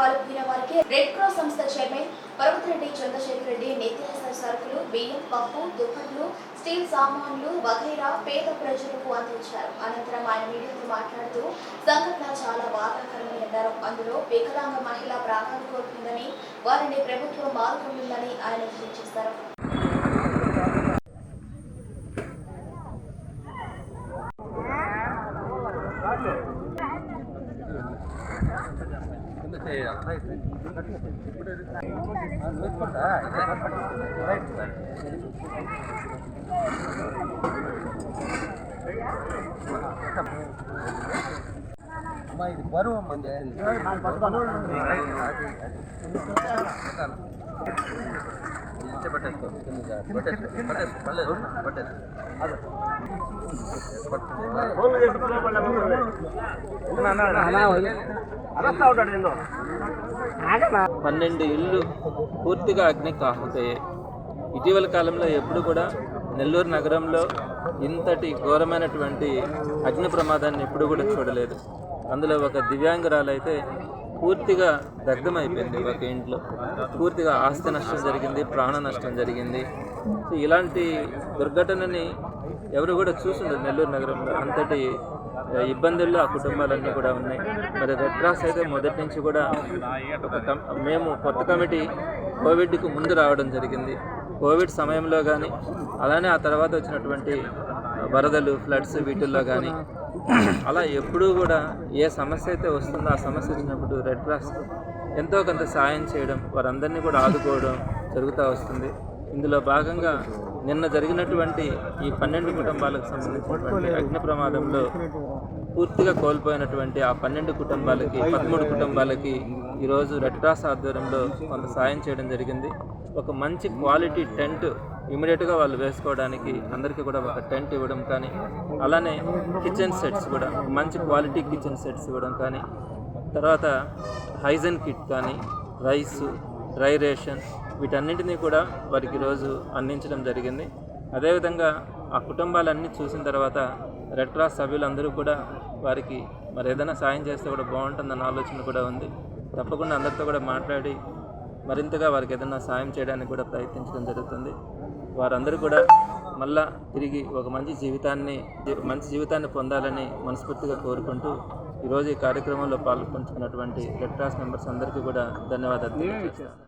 అలాగే red cross సంస్థ chairman Parvathireddy Chandrasekhar Reddy నిత్యావసర సరుకులు బియ్యం పప్పు దుప్పట్లు స్టీల్ సామాన్లు వగైరా పేద ప్రజలకు అందించారు. అనంతరం ఆయన మీడియాతో మాట్లాడుతూ సంఘటన చాలా బాధాకరమని అన్నారు. అందులో వికలాంగ మహిళ ప్రాణాలు కోల్పోయిందని వారిని ప్రభుత్వం ఆదుకుంటుందని ఆయన సూచించారు. అమ్మా ఇది బరువు అమ్మ పట్టేసుకో పట్టేసుకో పట్టేసుకో పట్టేసుకో పన్నెండు ఇళ్ళు పూర్తిగా అగ్నికి ఆహుతయ్యాయి ఇటీవల కాలంలో ఎప్పుడు కూడా నెల్లూరు నగరంలో ఇంతటి ఘోరమైనటువంటి అగ్ని ప్రమాదాన్ని ఎప్పుడు కూడా చూడలేదు. అందులో ఒక దివ్యాంగురాలైతే పూర్తిగా దగ్ధమైపోయింది ఒక ఇంట్లో. పూర్తిగా ఆస్తి నష్టం జరిగింది ప్రాణ నష్టం జరిగింది. సో ఇలాంటి దుర్ఘటనని ఎవరు కూడా చూసుండరు నెల్లూరు నగరంలో అంతటి ఇబ్బందుల్లో ఆ కుటుంబాలన్నీ కూడా ఉన్నాయి. మరి రెడ్ క్రాస్ అయితే మొదటి నుంచి కూడా ఒక కం- మేము కొత్త కమిటీ కోవిడ్కు ముందు రావడం జరిగింది. కోవిడ్ సమయంలో కానీ అలానే ఆ తర్వాత వచ్చినటువంటి వరదలు ఫ్లడ్స్ వీటిల్లో కానీ అలా ఎప్పుడూ కూడా ఏ సమస్య అయితే వస్తుందో ఆ సమస్య వచ్చినప్పుడు రెడ్ క్రాస్ ఎంతో కొంత సాయం చేయడం వారందరినీ కూడా ఆదుకోవడం జరుగుతూ వస్తుంది. ఇందులో భాగంగా నిన్న జరిగినటువంటి ఈ పన్నెండు కుటుంబాలకు సంబంధించినటువంటి అగ్ని ప్రమాదంలో పూర్తిగా కోల్పోయినటువంటి ఆ పన్నెండు కుటుంబాలకి పదమూడు కుటుంబాలకి ఈరోజు రెడ్ క్రాస్ ఆధ్వర్యంలో కొంత సాయం చేయడం జరిగింది. ఒక మంచి క్వాలిటీ టెంట్ ఇమీడియట్గా వాళ్ళు వేసుకోవడానికి అందరికీ కూడా ఒక టెంట్ ఇవ్వడం కానీ అలానే కిచెన్ సెట్స్ కూడా మంచి క్వాలిటీ కిచెన్ సెట్స్ ఇవ్వడం కానీ తర్వాత హైజన్ కిట్ కానీ రైస్ డ్రై రేషన్ వీటన్నింటినీ కూడా వారికి రోజు అందించడం జరిగింది. అదేవిధంగా ఆ కుటుంబాలన్నీ చూసిన తర్వాత రెడ్ క్రాస్ సభ్యులందరూ కూడా వారికి మరి ఏదైనా సాయం చేస్తే కూడా బాగుంటుందన్న ఆలోచన కూడా ఉంది. తప్పకుండా అందరితో కూడా మాట్లాడి మరింతగా వారికి ఏదైనా సాయం చేయడానికి కూడా ప్రయత్నించడం జరుగుతుంది. వారందరూ కూడా మళ్ళా తిరిగి ఒక మంచి జీవితాన్ని మంచి జీవితాన్ని పొందాలని మనస్ఫూర్తిగా కోరుకుంటూ ఈరోజు ఈ కార్యక్రమంలో పాల్గొంటున్నటువంటి రెడ్ క్రాస్ మెంబర్స్ అందరికీ కూడా ధన్యవాదాలు